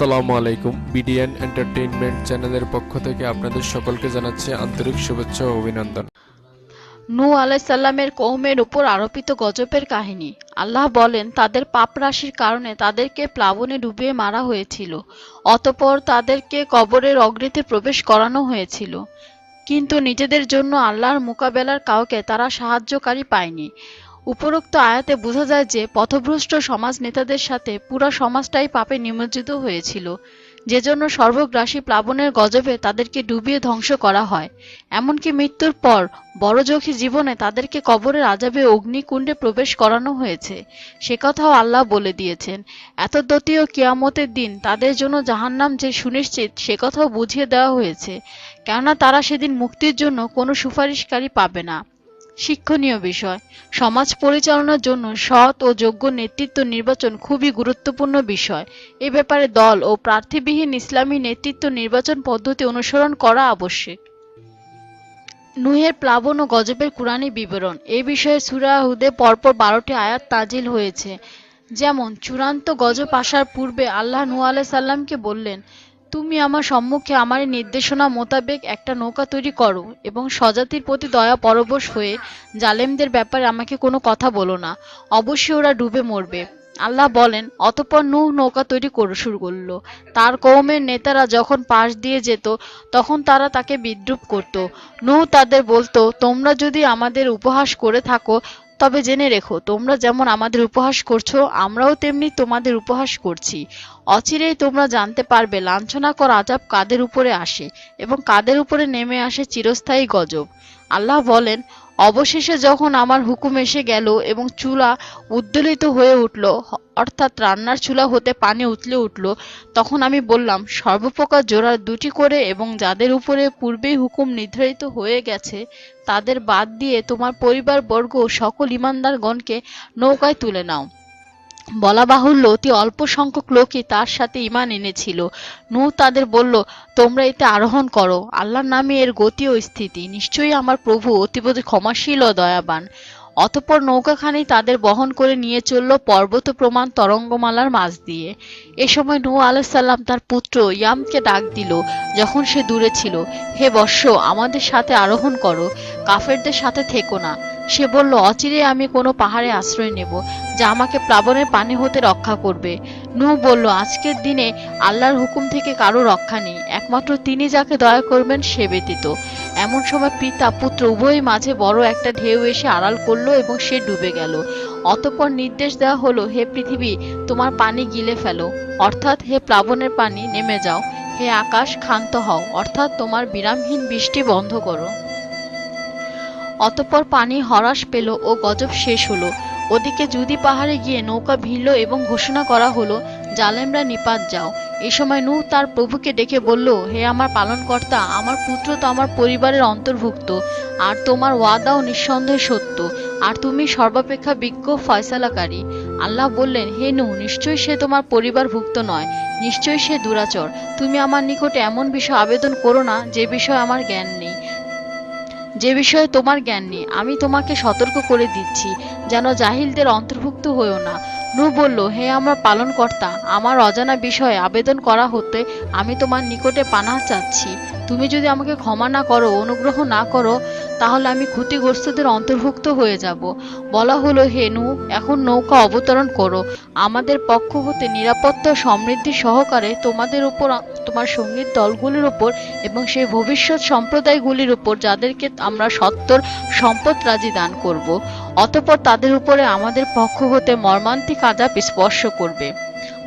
আসসালামু আলাইকুম। BDN entertainment চ্যানেলের পক্ষ থেকে আপনাদের সকলকে জানাচ্ছি আন্তরিক শুভেচ্ছা ও অভিনন্দন। নূ আলাইসাল্লামের কৌমের উপর আরোপিত গজবের কাহিনী। আল্লাহ বলেন, তাদের পাপ রাশির কারণে তাদেরকে প্লাবনে ডুবিয়ে মারা হয়েছিল, অতপর তাদেরকে কবরের অগ্নিতে প্রবেশ করানো হয়েছিল। কিন্তু নিজেদের জন্য আল্লাহর মোকাবেলার কাউকে তারা সাহায্যকারী পায়নি। উপরোক্ত আয়াতে বোঝা যায় যে পথভ্রষ্ট সমাজ নেতাদের সাথে পুরা সমাজটাই পাপে নিমজ্জিত হয়েছিল। যে জন্য সর্বগ্রাসী প্লাবনের গজবে তাদেরকে ডুবিয়ে ধ্বংস করা হয়। এমনকি মৃত্যুর পর বড়যোগী জীবনে তাদেরকে কবরের আজাবে অগ্নিকুণ্ডে প্রবেশ করানো হয়েছে। সে কথাও আল্লাহ বলে দিয়েছেন এত এতদ্যতীয় কিয়ামতের দিন তাদের জন্য জাহান্নাম যে সুনিশ্চিত, সে কথাও বুঝিয়ে দেওয়া হয়েছে। কেননা তারা সেদিন মুক্তির জন্য কোনো সুপারিশকারী পাবে না। শিক্ষণীয় বিষয়। সমাজ পরিচালনার জন্য সৎ ও যোগ্য নেতৃত্ব নির্বাচন খুবই গুরুত্বপূর্ণ বিষয়। এ ব্যাপারে দল ও প্রার্থীবিহীন ইসলামী নেতৃত্ব নির্বাচন পদ্ধতি অনুসরণ করা আবশ্যক। নুহের প্লাবন ও গজবের কুরআনী বিবরণ। এ বিষয়ে সূরা হুদে পরপর বারোটি আয়াত তাজিল হয়েছে। যেমন, চূড়ান্ত গজব আসার পূর্বে আল্লাহ নূহ আলাইহিস সালামকে বললেন তুমি আমার সম্মুখে আমার নির্দেশনা মোতাবেক একটা নৌকা তৈরি করো এবং স্বজাতির প্রতি দয়া পরবশ হয়ে জালেমদের ব্যাপারে আমাকে কোনো কথা বলো না। অবশ্যই ওরা ডুবে মরবে। আল্লাহ বলেন, অতপর নূহ নৌকা তৈরি করে, শুরু করল। তার কৌমের নেতারা যখন পাশ দিয়ে যেত, তখন তারা তাকে বিদ্রুপ করত। নূহ তাদের বলতো, তোমরা যদি আমাদের উপহাস করে থাকো তবে জেনে রেখো, তোমরা যেমন আমাদের উপহাস করছ, আমরাও তেমনি তোমাদের উপহাস করছি। অচিরেই তোমরা জানতে পারবে লাঞ্ছনাকর আজাব কাদের উপরে আসে এবং কাদের উপরে নেমে আসে চিরস্থায়ী গজব। আল্লাহ বলেন, অবশেষে যখন আমার হুকুম এসে গেল এবং চুলা উদ্দোলিত হয়ে উঠল অর্থাৎ রান্নার চুলা হতে পানি উতলে উঠল, তখন আমি বললাম, সর্বপ্রকার জোড়ার দুটি করে এবং যাদের উপরে পূর্বেই হুকুম নির্ধারিত হয়ে গেছে, তাদের বাদ দিয়ে তোমার পরিবারবর্গ ও সকল ইমানদারগণকে নৌকায় তুলে নাও। বলা বাহুল্য, অতি অল্প সংখ্যক লোকই তার সাথে ইমান এনেছিল। নু তাদের বলল, তোমরা এতে আরোহণ করো। আল্লাহর নামে এর গতি ও স্থিতি। নিশ্চয়ই আমার প্রভু অতিবোধ ক্ষমাশীল ও দয়াবান। অতঃপর নৌকাখানি তাদের বহন করে নিয়ে চলল পর্বত প্রমাণ তরঙ্গমালার মাঝ দিয়ে। এ সময় নূহ আলাইসাল্লাম তার পুত্র ইয়ামকে ডাক দিল, যখন সে দূরে ছিল, হে বর্ষ আমাদের সাথে আরোহণ করো। কাফেরদের সাথে থেকো না। সে বলল, অচিরে আমি কোনো পাহাড়ে আশ্রয় নেব, যা আমাকে প্লাবনের পানি হতে রক্ষা করবে। নূহ বলল, আজকের দিনে আল্লাহর হুকুম থেকে কারও রক্ষা নেই, একমাত্র তিনি যাকে দয়া করবেন সে ব্যতীত। এমন সময় পিতা পুত্র উভয়ের মাঝে বড় একটা ঢেউ এসে আড়াল করল এবং সে ডুবে গেল। অতঃপর নির্দেশ দেওয়া হলো, হে পৃথিবী, তোমার পানি গিলে ফেলো। অর্থাৎ হে প্লাবনের পানি, নেমে যাও। হে আকাশ, ক্ষান্ত হও। অর্থাৎ তোমার বিরামহীন বৃষ্টি বন্ধ করো। অতঃপর পানি হ্রাস পেল ও গজব শেষ হলো। ওদিকে জুদি পাহাড়ে গিয়ে নৌকা ভিড়ল এবং ঘোষণা করা হলো, জালেমরা নিপাত যাও। এ সময় নূহ তার প্রভুকে ডেকে বলল, হে আমার পালনকর্তা, আমার পুত্র তো আমার পরিবারের অন্তর্ভুক্ত, আর তোমার ওয়াদাও নিঃসন্দেহে সত্য, আর তুমি সর্বাপেক্ষা বিজ্ঞ ফয়সালাকারী। আল্লাহ বললেন, হে নু নিশ্চয়ই সে তোমার পরিবারভুক্ত নয়, নিশ্চয়ই সে দুরাচর। তুমি আমার নিকটে এমন বিষয় আবেদন করো না, যে বিষয়ে আমার জ্ঞান নেই। যে বিষয়ে তোমার জ্ঞান নেই, আমি তোমাকে সতর্ক করে দিচ্ছি, যেন জাহিলদের অন্তর্ভুক্ত হয়েও না। নূহ বলল, হে আমার পালনকর্তা, আমার অজানা বিষয়ে আবেদন করা হতে আমি তোমার নিকটে পানা চাচ্ছি। তুমি যদি আমাকে ক্ষমা না করো, অনুগ্রহ না করো, তাহলে আমি ক্ষতিগ্রস্তদের অন্তর্ভুক্ত হয়ে যাব। বলা হলো, হে নু এখন নৌকা অবতরণ করো। আমাদের পক্ষ হতে নিরাপত্তা সমৃদ্ধি সহকারে তোমাদের উপর, তোমার সংগীত দলগুলির উপর এবং সেই ভবিষ্যৎ সম্প্রদায়গুলির উপর যাদেরকে আমরা সত্তর সম্পদ রাজি দান করব। অতঃপর তাদের উপরে আমাদের পক্ষ হতে মর্মান্তিক আজাব স্পর্শ করবে।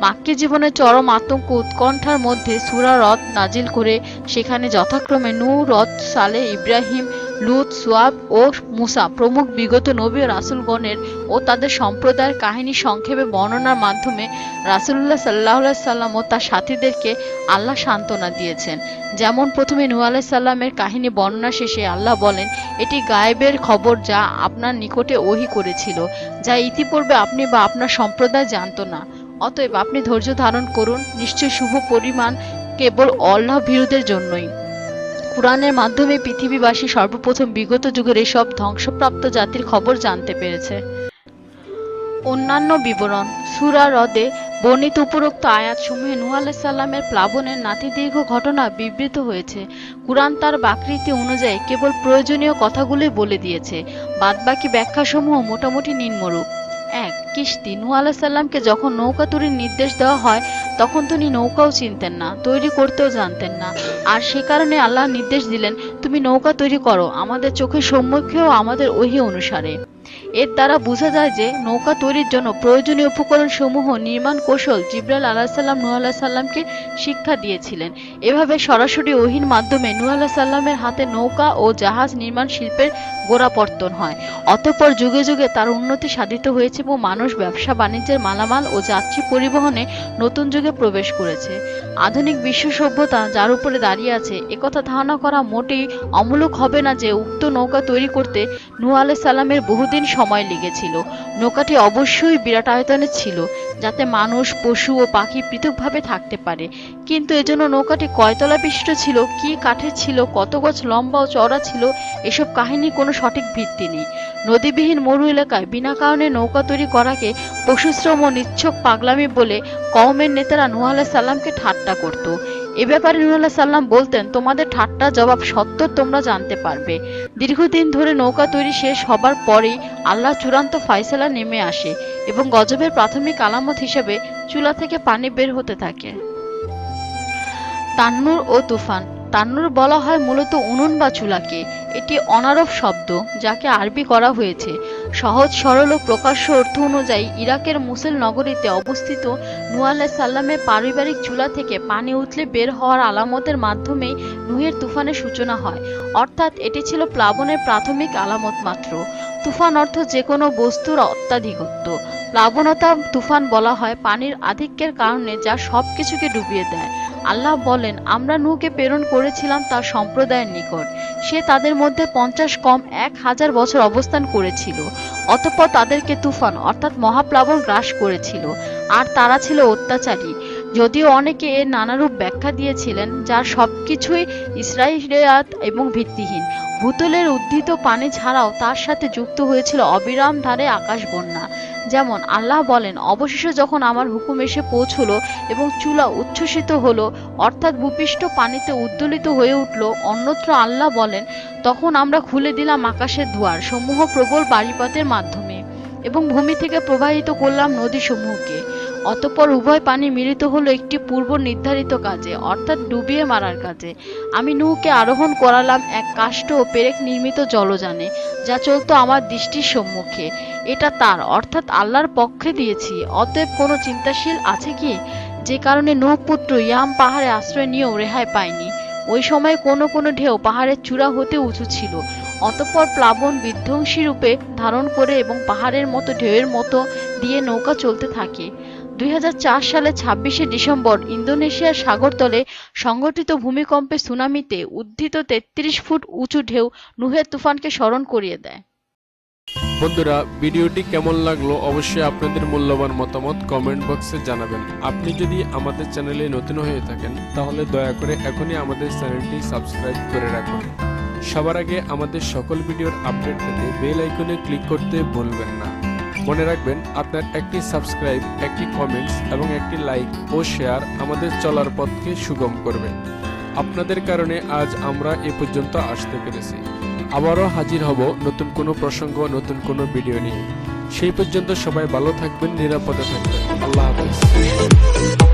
মাক্কি জীবনের চরম আতঙ্ক উৎকণ্ঠার মধ্যে সুরা রথ নাজিল করে সেখানে যথাক্রমে নূ রথ সালে ইব্রাহিম লুত, সোয়াব ও মুসা প্রমুখ বিগত নবী ও রাসুলগণের ও তাদের সম্প্রদায়ের কাহিনী সংক্ষেপে বর্ণনার মাধ্যমে রাসুল্লাহ সাল্লাহ সাল্লাম ও তার সাথীদেরকে আল্লাহ সান্ত্বনা দিয়েছেন। যেমন প্রথমে নূহ আলাইহিস সাল্লামের কাহিনী বর্ণনা শেষে আল্লাহ বলেন, এটি গায়েবের খবর যা আপনার নিকটে ওহি করেছিল, যা ইতিপূর্বে আপনি বা আপনার সম্প্রদায় জানতো না। অতএব আপনি ধৈর্য ধারণ করুন, নিশ্চয় শুভ পরিমাণ কেবল আল্লাহ বিরোধের জন্যই। কোরআনের মাধ্যমে পৃথিবীবাসী সর্বপ্রথম বিগত যুগের এসব ধ্বংসপ্রাপ্ত জাতির খবর জানতে পেরেছে। অন্যান্য বিবরণ, সুরা হ্রদে বর্ণিত উপরোক্ত আয়াতসমূহে নূহ আলাইসাল্লামের প্লাবনের নাতিদীর্ঘ ঘটনা বিবৃত হয়েছে। কুরআন তার বাকৃতি অনুযায়ী কেবল প্রয়োজনীয় কথাগুলোই বলে দিয়েছে। বাদবাকি ব্যাখ্যাসমূহ মোটামুটি নিম্নরূপ। এক, কিস্তি, নূহ আলাইসাল্লামকে যখন নৌকা তৈরির নির্দেশ দেওয়া হয় তখন তিনি নৌকাও চিনতেন না, তৈরি করতেও জানতেন না। আর সে কারণে আল্লাহ নির্দেশ দিলেন, তুমি নৌকা তৈরি করো, আমাদের চোখের সম্মুখেও আমাদের ওহি অনুসারে। এর দ্বারা বোঝা যায় যে, নৌকা তৈরির জন্য প্রয়োজনীয় উপকরণ সমূহ নির্মাণ কৌশল জিব্রাইল আলাহিসাল্লাম নূহ আলাহিসাল্লামকে শিক্ষা দিয়েছিলেন। এভাবে সরাসরি ওহির মাধ্যমে নূহ আলাহিসাল্লামের হাতে নৌকা ও জাহাজ নির্মাণ শিল্পের গোড়াপর্তন হয়। অতঃপর যুগে যুগে তার উন্নতি সাধিত হয়েছে এবং মানুষ ব্যবসা বাণিজ্যের মালামাল ও যাত্রী পরিবহনে নতুন যুগে প্রবেশ করেছে। আধুনিক বিশ্ব সভ্যতা যার উপরে দাঁড়িয়ে আছে একথা ধারণা করা মোটেই অমূলক হবে না যে উক্ত নৌকা তৈরি করতে নূহ আলাইহিস সালামের বহুদিন সময় লেগেছিল। নৌকাটি অবশ্যই বিরাট আয়তনের ছিল, যাতে মানুষ, পশু ও পাখি পৃথকভাবে থাকতে পারে। কিন্তু এজন্য নৌকাটি কয়তলা বিশিষ্ট ছিল, কি কাঠের ছিল, কত গজ লম্বা ও চওড়া ছিল, এসব কাহিনীর কোনো সঠিক ভিত্তি নেই। নদীবিহীন মরু এলাকায় বিনা কারণে নৌকা তৈরি করাকে পশুশ্রম ও নিচ্ছক পাগলামি বলে কওমের নেতারা নূহ আলাইহিস সাল্লামকে ঠাট্টা করত। এ ব্যাপারে আলাইহিস সাল্লাম বলতেন, তোমাদের ঠাট্টা জবাব সত্তর তোমরা জানতে পারবে। দীর্ঘদিন ধরে নৌকা তৈরি শেষ হবার পরেই আল্লাহ চূড়ান্ত ফয়সালা নেমে আসে এবং গজবের প্রাথমিক আলামত হিসেবে চুলা থেকে পানি বের হতে থাকে। তান্নুর ও তুফান তান্নুর বলা হয় মূলত উনুন বা চুলাকে। এটি অনারব শব্দ, যাকে আরবি করা হয়েছে। সহজ, সরল ও প্রকাশ্য অর্থ অনুযায়ী ইরাকের মুসেল নগরীতে অবস্থিত আলাইহিস সাল্লামের পারিবারিক চুলা থেকে পানি উতলে বের হওয়ার আলামতের মাধ্যমেই নুহের তুফানের সূচনা হয়। অর্থাৎ এটি ছিল প্লাবনের প্রাথমিক আলামত মাত্র। তুফান অর্থ যে কোনো বস্তুর অত্যাধিকত্ব। প্লাবনতা তুফান বলা হয় পানির আধিক্যের কারণে যা সব কিছুকে ডুবিয়ে দেয়। আল্লাহ বলেন, আমরা নূহকে প্রেরণ করেছিলাম তার সম্প্রদায়ের নিকট। সে তাদের মধ্যে পঞ্চাশ কম এক হাজার বছর অবস্থান করেছিল। অতঃপর তাদেরকে তুফান, অর্থাৎ মহাপ্লাবন, গ্রাস করেছিল। আর তারা ছিল অত্যাচারী। যদিও অনেকে এর নানারূপ ব্যাখ্যা দিয়েছিলেন, যার সবকিছুই ইসরায়েলিয়াত এবং ভিত্তিহীন। ভূতলের উদ্ধৃত পানি ছাড়াও তার সাথে যুক্ত হয়েছিল অবিরাম ধারে আকাশ বন্যা। যেমন আল্লাহ বলেন, অবশেষে যখন আমার হুকুম এসে পৌঁছল এবং চুলা উচ্ছ্বসিত হল, অর্থাৎ ভূপৃষ্ঠ পানিতে উদ্দোলিত হয়ে উঠল, অন্যত্র আল্লাহ বলেন, তখন আমরা খুলে দিলাম আকাশের দুয়ার সমূহ প্রবল বাড়িপথের মাধ্যমে এবং ভূমি থেকে প্রবাহিত করলাম নদী সমূহকে অতঃপর উভয় পানি মিলিত হলো একটি পূর্ব নির্ধারিত কাজে, অর্থাৎ ডুবিয়ে মারার কাজে। আমি নূহকে আরোহণ করালাম এক কাষ্ঠ ও পেরেক নির্মিত জলযানে, যা চলতো আমার দৃষ্টির সম্মুখে। এটা তার, অর্থাৎ আল্লাহর পক্ষে দিয়েছি। অতএব কোনো চিন্তাশীল আছে কি? যে কারণে নূহ পুত্র ইয়াম পাহাড়ে আশ্রয় নিয়েও রেহাই পায়নি। ওই সময় কোনো কোনো ঢেউ পাহাড়ের চূড়া হতে উঁচু ছিল। অতঃপর প্লাবন বিধ্বংসী রূপে ধারণ করে এবং পাহাড়ের মতো ঢেউয়ের মতো দিয়ে নৌকা চলতে থাকে। দুই হাজার চার সালে ছাব্বিশে ডিসেম্বর ইন্দোনেশিয়ার সাগরতলে সংঘটিত ভূমিকম্পে সুনামিতে উদ্ধৃত তেত্রিশ ফুট উঁচু ঢেউ নুহের তুফানকে স্মরণ করিয়ে দেয়। বন্ধুরা, ভিডিওটি কেমন লাগল অবশ্যই আপনাদের মূল্যবান মতামত কমেন্ট বক্সে জানাবেন। আপনি যদি আমাদের চ্যানেলে নতুন হয়ে থাকেন, তাহলে দয়া করে এখনই আমাদের চ্যানেলটি সাবস্ক্রাইব করে রাখুন। সবার আগে আমাদের সকল ভিডিওর আপডেট পেতে বেল আইকনে ক্লিক করতে ভুলবেন না। মনে রাখবেন আপনার একটি সাবস্ক্রাইব একটি কমেন্টস এবং একটি লাইক ও শেয়ার আমাদের চলার পথকে সুগম করবে। আপনাদের কারণে আজ আমরা এ পর্যন্ত আসতে পেরেছি। আবারও হাজির হব নতুন কোনো প্রসঙ্গ নতুন কোনো ভিডিও নিয়ে। সেই পর্যন্ত সবাই ভালো থাকবেন নিরাপদে থাকবেন। আল্লাহ হাফেজ।